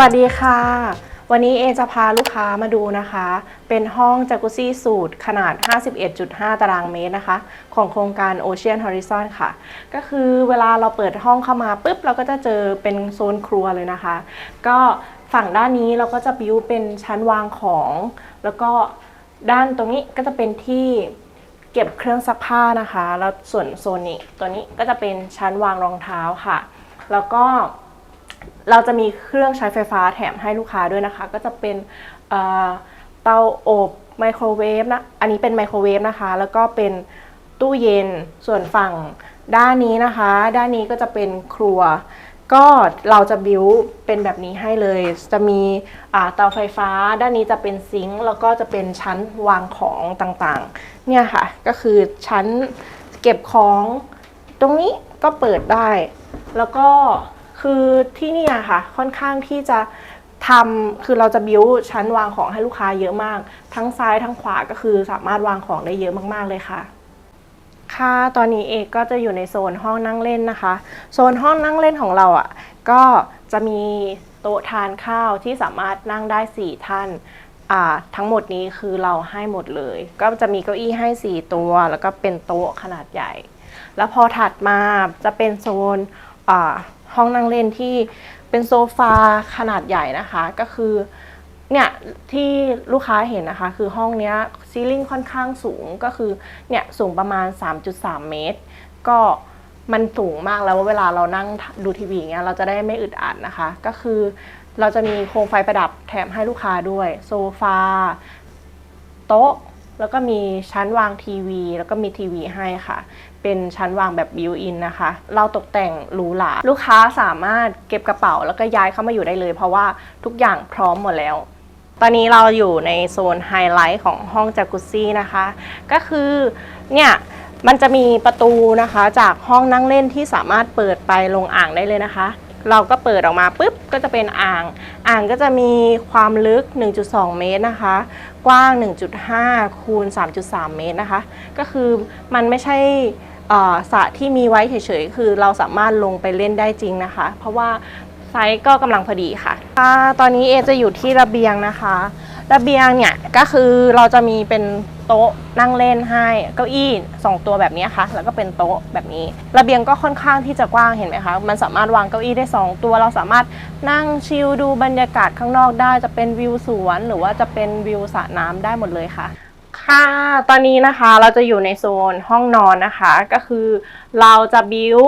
วัสดีค่ะ วันนี้เอจะพาลูกค้ามาดูนะคะ เป็นห้องจากุซี่สูตรขนาด 51.5 ตารางเมตรนะคะ ของโครงการ Ocean Horizon ค่ะ ก็คือเวลาเราเปิดห้องเข้ามาปุ๊บ เราก็จะเจอเป็นโซนครัวเลยนะคะ ก็ฝั่งด้านนี้เราก็จะบิวเป็นชั้นวางของ แล้วก็ด้านตรงนี้ก็จะเป็นที่เก็บเครื่องซักผ้านะคะ แล้วส่วนโซนนี้ตัวนี้ก็จะเป็นชั้นวางรองเท้าค่ะ แล้วก็ เราจะมีเครื่องใช้ไฟฟ้าแถมให้ลูกค้าด้วยนะคะ ก็จะเป็นเตาอบไมโครเวฟนะ อันนี้เป็นไมโครเวฟนะคะ แล้วก็เป็นตู้เย็นส่วนฝั่งด้านนี้นะคะ ด้านนี้ก็จะเป็นครัว ก็เราจะบิวเป็นแบบนี้ให้เลย จะมีเตาไฟฟ้า ด้านนี้จะเป็นซิงค์แล้วก็จะเป็นชั้นวางของต่างๆ เนี่ยค่ะ ก็คือชั้นเก็บของตรงนี้ก็เปิดได้ แล้วก็ คือที่นี่ยค่ะค่อนข้างที่จะทำคือเราจะบิวชั้นวางของให้ลูกค้าเยอะมาก ทั้งซ้ายทั้งขวาก็คือสามารถวางของได้เยอะมาก ๆเลยค่ะ ค่ะตอนนี้เอกก็จะอยู่ในโซนห้องนั่งเล่นนะคะ โซนห้องนั่งเล่นของเราอะ่ะก็จะมีโต๊ะทานข้าวที่สามารถนั่งได้ 4 ท่านอ่าทั้งหมดนี้คือเราให้หมดเลย ก็จะมีเก้าอี้ให้ 4 ตัว แล้วก็เป็นโต๊ะขนาดใหญ่ แล้วพอถัดมาจะเป็นโซนอ่า ห้องนั่งเล่นที่เป็นโซฟาขนาดใหญ่นะคะ ก็คือเนี่ยที่ลูกค้าเห็นนะคะ คือห้องเนี้ยซีลิ่งค่อนข้างสูงก็คือเนี่ยสูงประมาณ 3.3 เมตร ก็มันสูงมากแล้วเวลาเรานั่งดูทีวีเงี้ยเราจะได้ไม่อึดอัดนะคะ ก็คือเราจะมีโคมไฟประดับแถมให้ลูกค้าด้วย โซฟาโต๊ะ แล้วก็มีชั้นวางทีวี แล้วก็มีทีวีให้ค่ะ เป็นชั้นวางแบบบิวอินนะคะ เราตกแต่งหรูหราลูกค้าสามารถเก็บกระเป๋าแล้วก็ย้ายเข้ามาอยู่ได้เลย เพราะว่าทุกอย่างพร้อมหมดแล้ว ตอนนี้เราอยู่ในโซนไฮไลท์ของห้องจากุซี่นะคะ ก็คือเนี่ยมันจะมีประตูนะคะจากห้องนั่งเล่นที่สามารถเปิดไปลงอ่างได้เลยนะคะ เราก็เปิดออกมาปุ๊บก็จะเป็นอ่าง อ่างก็จะมีความลึก 1.2 เมตรนะคะ กว้าง 1.5 คูณ 3.3 เมตรนะคะ ก็คือมันไม่ใช่สระที่มีไว้เฉยๆ คือเราสามารถลงไปเล่นได้จริงนะคะ เพราะว่าไซส์ก็กำลังพอดีค่ะ ตอนนี้เอจะอยู่ที่ระเบียงนะคะ ระเบียงเนี่ยก็คือเราจะมีเป็น โต๊ะนั่งเล่นให้เก้าอี้สองตัวแบบนี้ค่ะ แล้วก็เป็นโต๊ะแบบนี้ ระเบียงก็ค่อนข้างที่จะกว้างเห็นไหมคะ มันสามารถวางเก้าอี้ได้สองตัว เราสามารถนั่งชิลดูบรรยากาศข้างนอกได้ จะเป็นวิวสวน หรือว่าจะเป็นวิวสระน้ำได้หมดเลยค่ะค่ะ ตอนนี้นะคะเราจะอยู่ในโซนห้องนอนนะคะ ก็คือเราจะบิว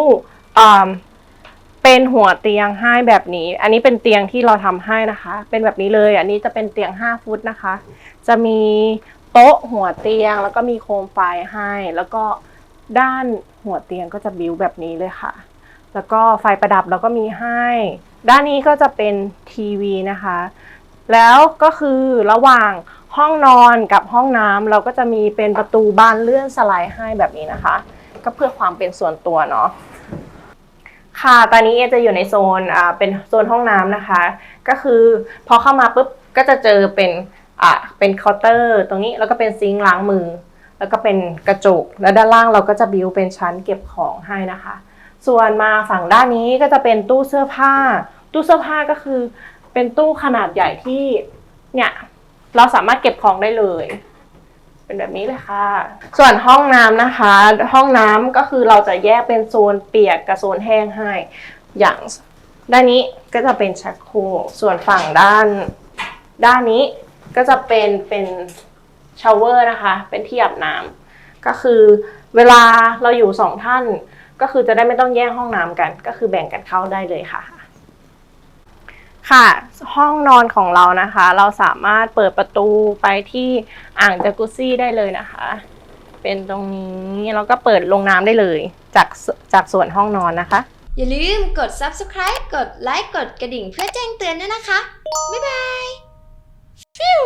เป็นหัวเตียงให้แบบนี้ อันนี้เป็นเตียงที่เราทำให้นะคะ เป็นแบบนี้เลย อันนี้จะเป็นเตียง 5 ฟุตนะคะ จะมี โต๊ะหัวเตียง แล้วก็มีโคมไฟให้ แล้วก็ด้านหัวเตียงก็จะบิวแบบนี้เลยค่ะ แล้วก็ไฟประดับเราก็มีให้ ด้านนี้ก็จะเป็นทีวีนะคะ แล้วก็คือระหว่างห้องนอนกับห้องน้ำเราก็จะมีเป็นประตูบานเลื่อนสไลด์ให้แบบนี้นะคะ ก็เพื่อความเป็นส่วนตัวเนาะค่ะ ตอนนี้เอจะอยู่ในโซนอ่าเป็นโซนห้องน้ำนะคะ ก็คือพอเข้ามาปุ๊บก็จะเจอเป็น อ่าเป็นเคาน์เตอร์ตรงนี้แล้วก็เป็นซิงค์ล้างมือ แล้วก็เป็นกระจก แล้วด้านล่างเราก็จะบิวเป็นชั้นเก็บของให้นะคะ ส่วนมาฝั่งด้านนี้ก็จะเป็นตู้เสื้อผ้า ตู้เสื้อผ้าก็คือ เป็นตู้ขนาดใหญ่ที่เนี่ยเราสามารถเก็บของได้เลย เป็นแบบนี้เลยค่ะ ส่วนห้องน้ำนะคะ ห้องน้ำก็คือเราจะแยกเป็นโซนเปียกกับโซนแห้งให้ อย่างด้านนี้ก็จะเป็นชักโครกส่วนฝั่งด้าน ด้านนี้ ก็จะเป็นเป็นชาวเวอร์นะคะ เป็นที่อาบน้ำก็คือเวลาเราอยู่สองท่าน ก็คือจะได้ไม่ต้องแย่งห้องน้ำกัน ก็คือแบ่งกันเข้าได้เลยค่ะ ค่ะ ห้องนอนของเรานะคะ เราสามารถเปิดประตูไปที่อ่างจากุซี่ได้เลยนะคะ เป็นตรงนี้แล้วก็เปิดลงน้ำได้เลยจากจากส่วนห้องนอนนะคะ อย่าลืมกด subscribe กดไลค์กดกระดิ่งเพื่อแจ้งเตือนด้วยนะคะ บ๊ายบาย ฟิว